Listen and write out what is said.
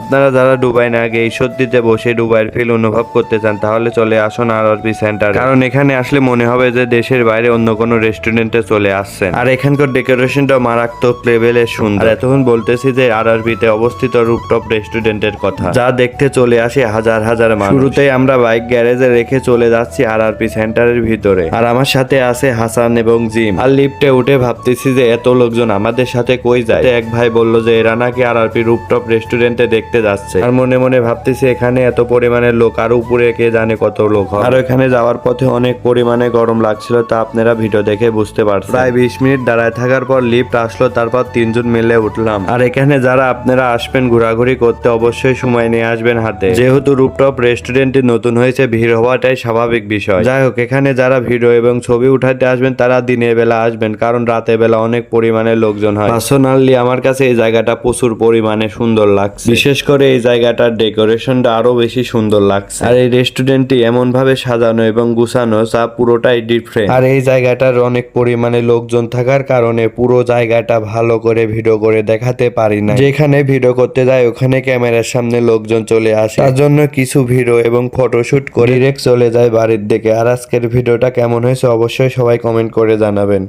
আপনারা যারা ডুবাই না গিয়ে এই সর্দিতে বসে দুবাইয়ের ফিল অনুভব করতে চান, তাহলে চলে আসুন আর আরপি সেন্টার কারণ এখানে আসলে মনে হবে যে দেশের বাইরে অন্য কোনো রেস্টুরেন্টে চলে আসছেন। আর এখানকার ডেকোরেশনটা মারাত্মক লেভেলের সুন্দর। এতক্ষণ বলতেছি যে আর আরবিতে অবস্থিত রুপটপ রেস্টুরেন্টের কথা। যা দেখতে চলে আসে হাজার হাজার মানুষ। শুরুতেই আমরা বাইক গ্যারেজে রেখে চলে যাচ্ছি আর আরপি সেন্টারের ভিতরে। আর আমার সাথে আছে হাসান এবং জিম। আর লিফটে উঠে ভাবতেছি যে এত লোকজন আমাদের সাথে কই যায়? এক ভাই বলল যে, এরা নাকি আর আরপি রুপটপ রেস্টুরেন্টে দেখতে যাচ্ছে। আর মনে মনে ভাবতেছি এখানে এত পরিমাণে লোক আর উপরে কে জানে কত লোক হয় আর এখানে যাওয়ার পথে অনেক পরিমাণে গরম লাগছিল তা আপনারা ভিডিও দেখে বুঝতে পারছেন। প্রায় বিশ মিনিট দাঁড়ায় থাকার পর লিফট আসলো তারপর তিনজন মিলে উঠলাম। আর এখানে যারা আপনারা আসবেন ঘোরাঘুরি করতে অবশ্যই সময় নিয়ে আসবেন হাতে। যেহেতু রুপটপ রেস্টুরেন্টটি নতুন হয়েছে ভিড় হওয়াটাই স্বাভাবিক বিষয়। যাই হোক এখানে যারা ভিডিও এবং ছবি উঠাতে আসবেন তারা দিনের বেলা আসবেন কারণ রাতের বেলা অনেক পরিমাণে লোকজন হয়। পার্সোনালি আমার কাছে এই জায়গাটা প্রচুর পরিমাণে সুন্দর লাগছে। বিশেষ করে এই জায়গাটার ডেকোরেশনটা আরও বেশি সুন্দর লাগছে। আর এই রেস্টুরেন্টটি এমন ভাবে সাজানো এবং গুছানো যা পুরোটাই ডিফারেন্ট আর এই জায়গাটার অনেক পরিমাণে লোকজন থাকার কারণে পুরো জায়গাটা ভালো করে ভিডিও করে দেখাতে পারি না যেখানে ভিডিও করতে যায়, ওখানে ক্যামেরার সামনে লোকজন চলে আসে। তার জন্য কিছু ভিডিও এবং ফটোশুট করে ডিরেক্ট চলে যায় বাড়ির দিকে। আর আজকের ভিডিওটা কেমন হয়েছে অবশ্যই সবাই কমেন্ট করে জানাবেন।